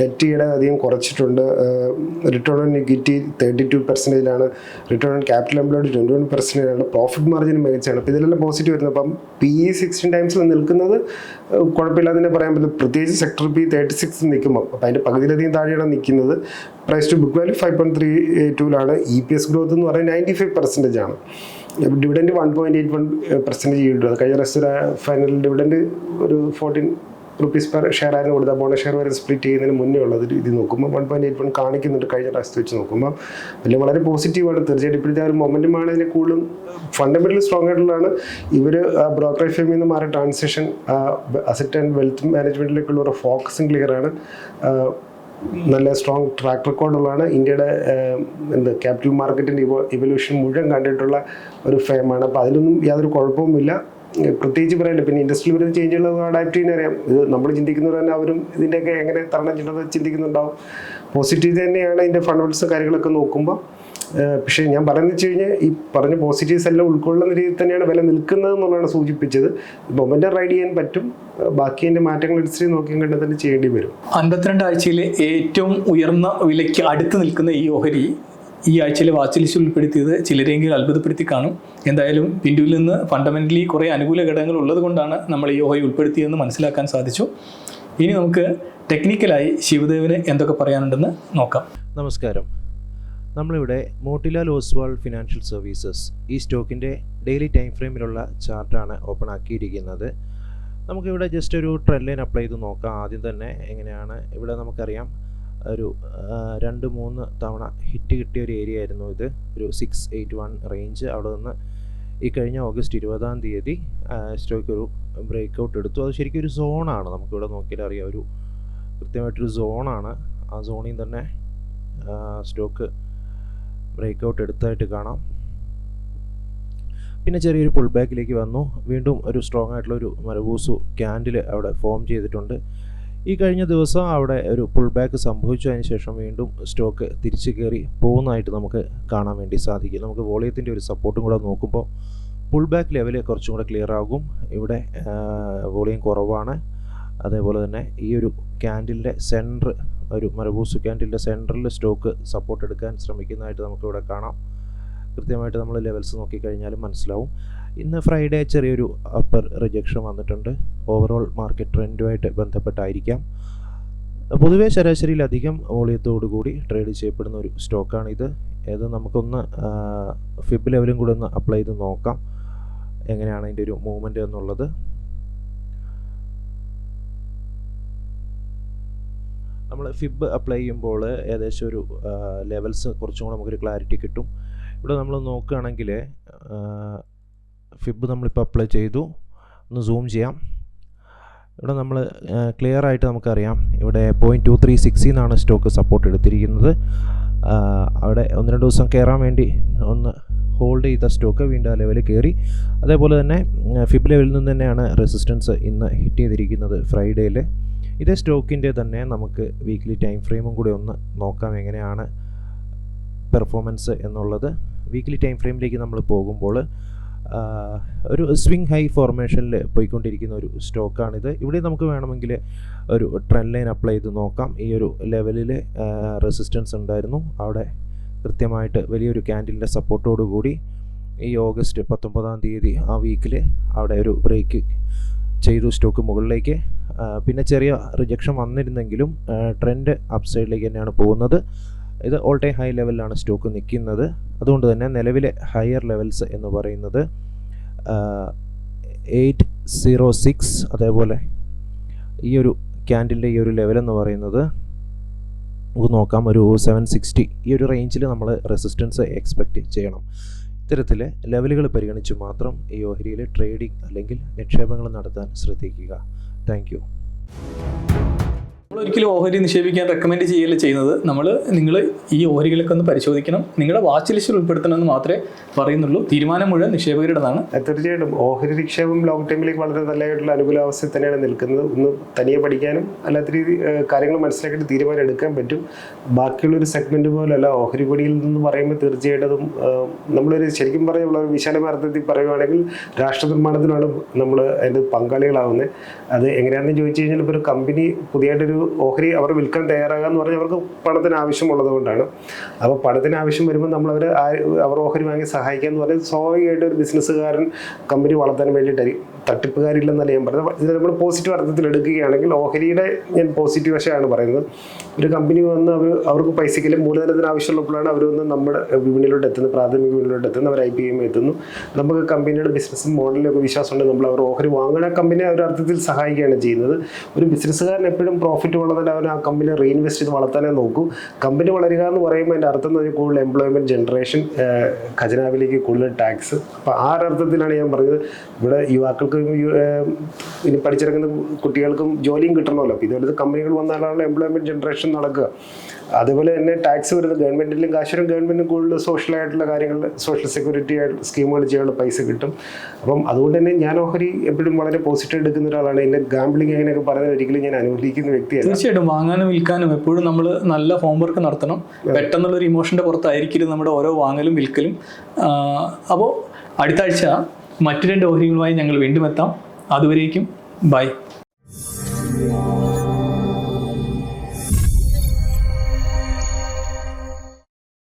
Speaker 2: ഡെറ്റിയുടെ അധികം കുറച്ചിട്ടുണ്ട്. Return on equity thirty two പെർസെന്റേജിലാണ് return on capital employed twenty one പെർസെന്റേജാണ് profit margin മികച്ചാണ് അപ്പോൾ ഇതിലെല്ലാം പോസിറ്റീവ് വരുന്നത് അപ്പം പി ഇ സിക്സ്റ്റീൻ ടൈംസിൽ നിൽക്കുന്നത് കുഴപ്പമില്ല തന്നെ പറയാൻ പറ്റും. പ്രത്യേകിച്ച് സെക്ടർ പി തേർട്ടി സിക്സ് നിൽക്കുമ്പോൾ അപ്പോൾ അതിന്റെ പകുതിയിലധികം താഴെയാണ് നിൽക്കുന്നത്. Price to book value five point three ടൂലാണ് E P S growth എന്ന് പറയുന്നത് നയന്റി ഫൈവ് പെർസെന്റേജ് ആണ്. Dividend one point eight one percent percentage അത് കഴിഞ്ഞ റെസ്റ്റ് ഫൈനൽ ഡിവിഡന്റ് ഒരു ഫോർട്ടീൻ റുപ്പീസ് പെർ ഷെയർ ആയിരുന്നു കൊടുത്ത ബോണസ് ഷെയർ വരെ സ്പ്ലിറ്റ് ചെയ്യുന്നതിന് മുന്നേ ഉള്ളത് ഇത് നോക്കുമ്പോൾ വൺ പോയിന്റ് എയ്റ്റ് വൺ കാണിക്കുന്നുണ്ട് കഴിഞ്ഞ പ്രാവശ്യത്തെ വെച്ച് നോക്കുമ്പോൾ വലിയ വളരെ പോസിറ്റീവാണ് തീർച്ചയായിട്ടും ഇപ്പോഴത്തെ ഒരു മൊമെന്റുമാണ് ഇതിനെ കൂടുതലും ഫണ്ടമെന്റലി സ്ട്രോങ് ആയിട്ടുള്ളതാണ്. ഇവർ ബ്രോക്കറേജ് ഫേമിൽ നിന്ന് മാറിയ ട്രാൻസാക്ഷൻ അസറ്റ് ആൻഡ് വെൽത്ത് മാനേജ്മെന്റിലേക്കുള്ള ഒരു ഫോക്കസും ആണ്. നല്ല സ്ട്രോങ് ട്രാക്ക് റെക്കോർഡുള്ളതാണ് ഇന്ത്യയുടെ എന്ത് ക്യാപിറ്റൽ മാർക്കറ്റിന്റെ ഇവോ ഇവല്യൂഷൻ മുഴുവൻ കണ്ടിട്ടുള്ള ഒരു ഫേമാണ് അപ്പോൾ അതിലൊന്നും യാതൊരു കുഴപ്പവുമില്ല പ്രത്യേകിച്ച് പറയാനില്ല പിന്നെ ഇൻഡസ്ട്രിയിൽ വരുന്ന ചേഞ്ചുകൾ അഡാപ്റ്റ് ചെയ്യാൻ അറിയാം ഇത് നമ്മൾ ചിന്തിക്കുന്നവർ തന്നെ അവരും ഇതിന്റെയൊക്കെ എങ്ങനെ തരണം ചെയ്യണമെന്ന് ചിന്തിക്കുന്നുണ്ടാവും. പോസിറ്റീവ് തന്നെയാണ് ഇതിന്റെ ഫണ്ടമെന്റ്സ് കാര്യങ്ങളൊക്കെ നോക്കുമ്പോൾ പക്ഷേ ഞാൻ പറയുന്നത് വെച്ച് കഴിഞ്ഞാൽ ഈ പറഞ്ഞ പോസിറ്റീവ്സ് എല്ലാം ഉൾക്കൊള്ളുന്ന രീതിയിൽ തന്നെയാണ് വില നിൽക്കുന്നത് എന്നുള്ളതാണ് സൂചിപ്പിച്ചത്. മൊമെന്റ് റൈഡ് ചെയ്യാൻ പറ്റും. ബാക്കി അതിന്റെ മാറ്റങ്ങൾ അനുസരിച്ച് നോക്കിയും കണ്ട് തന്നെ ചെയ്യേണ്ടി വരും.
Speaker 1: അൻപത്തിരണ്ട് ആഴ്ചയിലെ ഏറ്റവും ഉയർന്ന വിലയ്ക്ക് അടുത്ത് നിൽക്കുന്ന ഈ ഓഹരി ഈ ആഴ്ചയിലെ വാച്ച് ലിസ്റ്റിൽ ഉൾപ്പെടുത്തിയത് ചിലരെങ്കിലും അത്ഭുതപ്പെടുത്തി കാണും. എന്തായാലും പിൻഡുവിൽ നിന്ന് ഫണ്ടമെന്റലി കുറേ അനുകൂല ഘടകങ്ങൾ ഉള്ളത് കൊണ്ടാണ് നമ്മൾ ഈ ഓഹരി ഉൾപ്പെടുത്തിയതെന്ന് മനസ്സിലാക്കാൻ സാധിച്ചു. ഇനി നമുക്ക് ടെക്നിക്കലായി ശിവദേവന് എന്തൊക്കെ പറയാനുണ്ടെന്ന് നോക്കാം.
Speaker 3: നമസ്കാരം. നമ്മളിവിടെ മോട്ടിലാൽ ഓസ്വാൾ ഫിനാൻഷ്യൽ സർവീസസ് ഈ സ്റ്റോക്കിന്റെ ഡെയിലി ടൈം ഫ്രെയിമിലുള്ള ചാർട്ടാണ് ഓപ്പൺ ആക്കിയിരിക്കുന്നത്. നമുക്കിവിടെ ജസ്റ്റ് ഒരു ട്രെൻഡ് ലൈൻ അപ്ലൈ ചെയ്ത് നോക്കാം. ആദ്യം തന്നെ എങ്ങനെയാണ് ഇവിടെ നമുക്കറിയാം ഒരു രണ്ട് മൂന്ന് തവണ ഹിറ്റ് കിട്ടിയ ഒരു ഏരിയ ആയിരുന്നു ഇത്. ഒരു സിക്സ് എയ്റ്റ് വൺ റേഞ്ച് അവിടെ നിന്ന് ഈ കഴിഞ്ഞ ഓഗസ്റ്റ് ഇരുപതാം തീയതി സ്റ്റോക്ക് ഒരു ബ്രേക്ക് ഔട്ട് എടുത്തു. അത് ശരിക്കും ഒരു സോണാണ് നമുക്കിവിടെ നോക്കിയാൽ അറിയാം. ഒരു കൃത്യമായിട്ടൊരു സോണാണ് ആ സോണിൽ തന്നെ സ്റ്റോക്ക് ബ്രേക്ക് ഔട്ട് എടുത്തായിട്ട് കാണാം. പിന്നെ ചെറിയൊരു പുൾ ബാക്കിലേക്ക് വന്നു. വീണ്ടും ഒരു സ്ട്രോങ് ആയിട്ടുള്ള ഒരു മരബൂസു ക്യാൻഡിൽ അവിടെ ഫോം ചെയ്തിട്ടുണ്ട്. ഈ കഴിഞ്ഞ ദിവസം അവിടെ ഒരു പുൾ ബാക്ക് സംഭവിച്ചതിന് ശേഷം വീണ്ടും സ്റ്റോക്ക് തിരിച്ചു കയറി പോകുന്നതായിട്ട് നമുക്ക് കാണാൻ വേണ്ടി സാധിക്കും. നമുക്ക് വോളിയത്തിന്റെ ഒരു സപ്പോർട്ടും കൂടെ നോക്കുമ്പോൾ പുൾ ബാക്ക് ലെവൽ കുറച്ചും കൂടെ ക്ലിയർ ആകും. ഇവിടെ വോളിയം കുറവാണ്. അതേപോലെ തന്നെ ഈ ഒരു ക്യാൻഡിലിന്റെ സെന്റർ ഒരു മരബൂസ് ക്യാൻഡിലിന്റെ സെൻട്രൽ സ്റ്റോക്ക് സപ്പോർട്ട് എടുക്കാൻ ശ്രമിക്കുന്നതായിട്ട് നമുക്കിവിടെ കാണാം. കൃത്യമായിട്ട് നമ്മൾ ലെവൽസ് നോക്കിക്കഴിഞ്ഞാലും മനസ്സിലാവും. ഇന്ന് ഫ്രൈഡേ ചെറിയൊരു അപ്പർ റിജക്ഷൻ വന്നിട്ടുണ്ട്. ഓവറോൾ മാർക്കറ്റ് ട്രെൻഡുമായിട്ട് ബന്ധപ്പെട്ടായിരിക്കാം. പൊതുവെ ശരാശരിയിലധികം കൂടി ട്രേഡ് ചെയ്യപ്പെടുന്ന ഒരു സ്റ്റോക്കാണിത്. ഇത് നമുക്കൊന്ന് ഫിബ് ലെവലും കൂടെ ഒന്ന് അപ്ലൈ ചെയ്ത് നോക്കാം. എങ്ങനെയാണ് അതിന്റെ ഒരു മൂവ്മെന്റ് എന്നുള്ളത്. നമ്മൾ ഫിബ് അപ്ലൈ ചെയ്യുമ്പോൾ ഏകദേശം ഒരു ലെവൽസ് കുറച്ചും കൂടെ നമുക്കൊരു ക്ലാരിറ്റി കിട്ടും. ഇവിടെ നമ്മൾ നോക്കുകയാണെങ്കിൽ ഫിബ് നമ്മളിപ്പോൾ അപ്ലൈ ചെയ്തു. ഒന്ന് സൂം ചെയ്യാം. ഇവിടെ നമ്മൾ ക്ലിയർ ആയിട്ട് നമുക്കറിയാം. ഇവിടെ പോയിന്റ് ടു ത്രീ സിക്സിൽ നിന്നാണ് സ്റ്റോക്ക് സപ്പോർട്ട് എടുത്തിരിക്കുന്നത്. അവിടെ ഒന്ന് രണ്ട് ദിവസം കയറാൻ വേണ്ടി ഒന്ന് ഹോൾഡ് ചെയ്ത സ്റ്റോക്ക് വീണ്ടും ആ ലെവലിൽ കയറി. അതേപോലെ തന്നെ ഫിബ് ലെവലിൽ നിന്ന് തന്നെയാണ് റെസിസ്റ്റൻസ് ഇന്ന് ഹിറ്റ് ചെയ്തിരിക്കുന്നത് ഫ്രൈഡേയിൽ ഇതേ സ്റ്റോക്കിന്റെ തന്നെ നമുക്ക് വീക്ക്ലി ടൈം ഫ്രെയിമും കൂടി ഒന്ന് നോക്കാം എങ്ങനെയാണ് പെർഫോമൻസ് എന്നുള്ളത്. വീക്ക്ലി ടൈം ഫ്രെയിമിലേക്ക് നമ്മൾ പോകുമ്പോൾ ഒരു സ്വിങ് ഹൈ ഫോർമേഷനിൽ പോയിക്കൊണ്ടിരിക്കുന്ന ഒരു സ്റ്റോക്കാണിത്. ഇവിടെ നമുക്ക് വേണമെങ്കിൽ ഒരു ട്രെൻഡ് ലൈൻ അപ്ലൈ ചെയ്ത് നോക്കാം. ഈ ഒരു ലെവലിൽ റെസിസ്റ്റൻസ് ഉണ്ടായിരുന്നു. അവിടെ കൃത്യമായിട്ട് വലിയൊരു ക്യാൻഡിലിന്റെ സപ്പോർട്ടോടു കൂടി ഈ ഓഗസ്റ്റ് പത്തൊമ്പതാം തീയതി ആ വീക്കിൽ അവിടെ ഒരു ബ്രേക്ക് ചെയ്തു സ്റ്റോക്ക് മുകളിലേക്ക്. പിന്നെ ചെറിയ റിജക്ഷൻ വന്നിരുന്നെങ്കിലും ട്രെൻഡ് അപ്സൈഡിലേക്ക് തന്നെയാണ് പോകുന്നത്. ഇത് ഓൾ ടൈം ഹൈ ലെവലിലാണ് സ്റ്റോക്ക് നിൽക്കുന്നത്. അതുകൊണ്ട് തന്നെ നിലവിലെ ഹയർ ലെവൽസ് എന്ന് പറയുന്നത് എയ്റ്റ് സീറോ സിക്സ് അതേപോലെ ഈ ഒരു ക്യാൻഡിലിന്റെ ഈ ഒരു ലെവൽ എന്ന് പറയുന്നത് നമുക്ക് നോക്കാം. ഒരു സെവൻ സിക്സ്റ്റി ഈ ഒരു റേഞ്ചിൽ നമ്മൾ റെസിസ്റ്റൻസ് എക്സ്പെക്റ്റ് ചെയ്യണം. ഇത്തരത്തിൽ ലെവലുകൾ പരിഗണിച്ച് മാത്രം ഈ ഓഹരിയിൽ ട്രേഡിംഗ് അല്ലെങ്കിൽ നിക്ഷേപങ്ങൾ നടത്താൻ ശ്രദ്ധിക്കുക. താങ്ക്
Speaker 1: ഒരിക്കലും ഓഹരി നിക്ഷേപിക്കാൻ റെക്കമെൻഡ് ചെയ്യല്ല ചെയ്യുന്നത്? നമ്മൾ നിങ്ങൾ ഈ ഓഹരികളൊക്കെ ഒന്ന് പരിശോധിക്കണം. നിങ്ങളുടെ വാച്ച് ലിസ്റ്റിൽ ഉൾപ്പെടുത്തണമെന്ന് മാത്രമേ പറയുന്നുള്ളൂ. തീരുമാനം മുഴുവൻ നിക്ഷേപകരുടേതാണ്.
Speaker 2: തീർച്ചയായിട്ടും. ഓഹരി നിക്ഷേപം ലോങ് ടൈമിലേക്ക് വളരെ നല്ലതായിട്ടുള്ള അനുകൂലാവസ്ഥയിൽ തന്നെയാണ് നിൽക്കുന്നത്. ഒന്ന് തനിയെ പഠിക്കാനും അല്ലാത്ത രീതി കാര്യങ്ങൾ മനസ്സിലാക്കിയിട്ട് തീരുമാനം എടുക്കാൻ പറ്റും. ബാക്കിയുള്ള ഒരു സെഗ്മെന്റ് പോലല്ല ഓഹരി പൊടിയിൽ നിന്ന് പറയുമ്പോൾ തീർച്ചയായിട്ടും നമ്മളൊരു ശരിക്കും പറഞ്ഞുള്ള ഒരു വിശാലമായ അർത്ഥത്തിൽ പറയുകയാണെങ്കിൽ രാഷ്ട്ര നിർമ്മാണത്തിലാണ് നമ്മൾ അതിന്റെ പങ്കാളികളാവുന്നത്. അത് എങ്ങനെയാണെന്ന് ചോദിച്ചു കഴിഞ്ഞാൽ ഇപ്പോൾ ഒരു കമ്പനി പുതിയതായിട്ടൊരു ഓഹരി അവർ വിൽക്കാൻ തയ്യാറാകാന്ന് പറഞ്ഞാൽ അവർക്ക് പണത്തിന് ആവശ്യമുള്ളത് കൊണ്ടാണ്. അപ്പോൾ പണത്തിന് ആവശ്യം വരുമ്പോൾ നമ്മൾ അവർ അവർ ഓഹരി വാങ്ങി സഹായിക്കുക എന്ന് പറഞ്ഞാൽ സ്വാഭാവികമായിട്ട് ഒരു ബിസിനസ്സുകാരൻ കമ്പനി വളർത്താൻ വേണ്ടിയിട്ടായിരിക്കും തട്ടിപ്പുകാരില്ലെന്നല്ല ഞാൻ പറഞ്ഞത്. ഇത് നമ്മൾ പോസിറ്റീവ് അർത്ഥത്തിൽ എടുക്കുകയാണെങ്കിൽ ഓഹരിയുടെ ഞാൻ പോസിറ്റീവ് വശമാണ് പറയുന്നത്. ഒരു കമ്പനി വന്ന് അവർ അവർക്ക് പൈസയ്ക്ക് മൂലധനത്തിന് ആവശ്യമുള്ളപ്പോഴാണ് അവർ വന്ന് നമ്മുടെ വിപണിയിലോട്ട് എത്തുന്നത് പ്രാഥമിക വിപണിയിലോട്ട് എത്തുന്നത് അവർ ഐ പി എം എത്തുന്നു. നമുക്ക് കമ്പനിയുടെ ബിസിനസ് മോഡലിലൊക്കെ വിശ്വാസമുണ്ട്. നമ്മൾ അവർ ഓഹരി വാങ്ങുന്ന കമ്പനി ഒരു അർത്ഥത്തിൽ സഹായിക്കുകയാണ് ചെയ്യുന്നത്. ഒരു ബിസിനസ്സുകാരൻ എപ്പോഴും പ്രോഫിറ്റ് വളർന്നാൽ അവൻ ആ കമ്പനി റീഇൻവെസ്റ്റ് ചെയ്ത് വളർത്താനേ നോക്കൂ. കമ്പനി വളരുക എന്ന് പറയുമ്പോൾ അതിന്റെ അർത്ഥം എന്ന് പറഞ്ഞാൽ കൂടുതൽ എംപ്ലോയ്മെന്റ് ജനറേഷൻ ഖജനാവിലേക്ക് കൂടുതൽ ടാക്സ് അപ്പോൾ ആ അർത്ഥത്തിലാണ് ഞാൻ പറഞ്ഞത്. ഇവിടെ യുവാക്കൾക്കും ഇനി പഠിച്ചിറങ്ങുന്ന കുട്ടികൾക്കും ജോലിയും കിട്ടണമല്ലോ. അപ്പോൾ ഇതുപോലത്തെ കമ്പനികൾ വന്നാലാണ് എംപ്ലോയ്മെന്റ് ജനറേഷൻ നടക്കുക. അതുപോലെ തന്നെ ടാക്സ് വരുന്നത് ഗവൺമെന്റിലും കാശും ഗവൺമെന്റിനും കൂടുതൽ സോഷ്യലായിട്ടുള്ള കാര്യങ്ങൾ സോഷ്യൽ സെക്യൂരിറ്റി ആയിട്ട് സ്കീമുകൾ ചെയ്യാനുള്ള പൈസ കിട്ടും. അപ്പം അതുകൊണ്ട് തന്നെ ഞാൻ ഓഹരി എപ്പോഴും വളരെ പോസിറ്റീവ് എടുക്കുന്ന ഒരാളാണ്. എന്റെ ഗാംബ്ലിംഗ് അങ്ങനെയൊക്കെ പറയുന്നത് ഒരിക്കലും ഞാൻ അനുകൂലിക്കുന്ന വ്യക്തിയാണ്
Speaker 1: തീർച്ചയായിട്ടും വാങ്ങാനും വിൽക്കാനും എപ്പോഴും നമ്മൾ നല്ല ഹോംവർക്ക് നടത്തണം. പെട്ടെന്നുള്ള ഒരു ഇമോഷന്റെ പുറത്തായിരിക്കരുത് നമ്മുടെ ഓരോ വാങ്ങലും വിൽക്കലും. അപ്പോൾ അടുത്ത ആഴ്ച മറ്റു രണ്ട് ഓഹരികളുമായി ഞങ്ങൾ വീണ്ടും എത്താം. അതുവരേക്കും ബൈ